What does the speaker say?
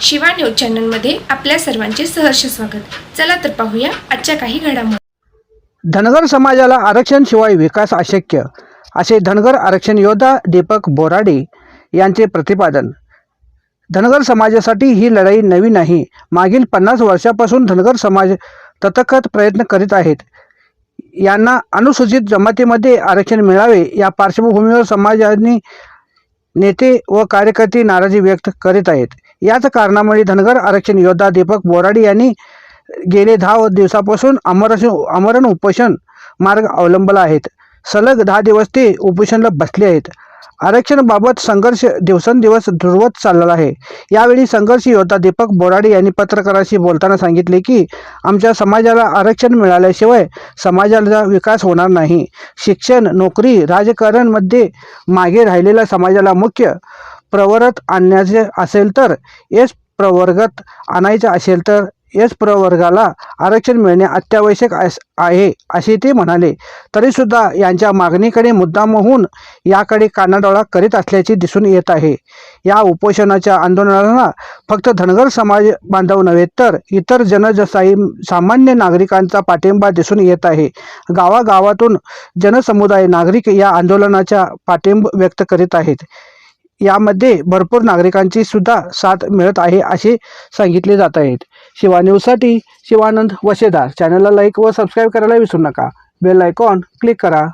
Shiva news चॅनलमध्ये आपल्या सर्वांचे सहर्ष स्वागत. चला तर पाहूया आजच्या काही घडामोडी. धनगर समाजाला आरक्षणशिवाय विकास अशक्य असे धनगर आरक्षण योद्धा दीपक बोराडे यांचे प्रतिपादन. धनगर समाजासाठी ही लढाई नवी नाही. मागील पन्नास वर्षापासून धनगर समाज तथकथ प्रयत्न करीत आहेत. यांना अनुसूचित जमातीमध्ये आरक्षण मिळावे या पार्श्वभूमीवर समाजाने नेते व कार्यकर्ते नाराजी व्यक्त करीत आहेत. याच कारणामुळे धनगर आरक्षण योद्धा दीपक बोराडे यांनी गेले दहा दिवसापासून अमरशन अमरण उपोषण मार्ग अवलंबला आहेत सलग दहा दिवस ते उपोषणला बसले आहेत. आरक्षणाबाबत संघर्ष दिवसेंदिवस दुर्वत चाललेला आहे. यावेळी संघर्ष योद्धा दीपक बोराडे यांनी पत्रकारांशी बोलताना सांगितले की आमच्या समाजाला आरक्षण मिळाल्याशिवाय समाजाचा विकास होणार नाही. शिक्षण नोकरी राजकारणमध्ये मागे राहिलेल्या समाजाला मुख्य प्रवर्गात आणण्याचे असेल तर एस प्रवर्गात आणायचे असेल तर एस प्रवर्गाला आरक्षण मिळणे अत्यावश्यक अस- आहे असे ते म्हणाले. तरीसुद्धा यांच्या मागणीकडे मुद्दाम होऊन याकडे कानाडोळा करीत असल्याचे दिसून येत आहे. या उपोषणाच्या आंदोलनाला फक्त धनगर समाज बांधव नव्हे तर इतर जनजसाई सामान्य नागरिकांचा पाठिंबा दिसून येत आहे. गावागावातून जनसमुदाय नागरिक या आंदोलनाच्या पाठिंबा व्यक्त करीत आहेत. यामध्ये भरपूर नागरिकांची सुद्धा साथ मिळत आहे असे सांगितले जात आहेत. शिवा न्यूजसाठी शिवानंद वशेदार. चॅनलला लाईक व सबस्क्राईब करायला विसरू नका. बेल आयकॉन क्लिक करा.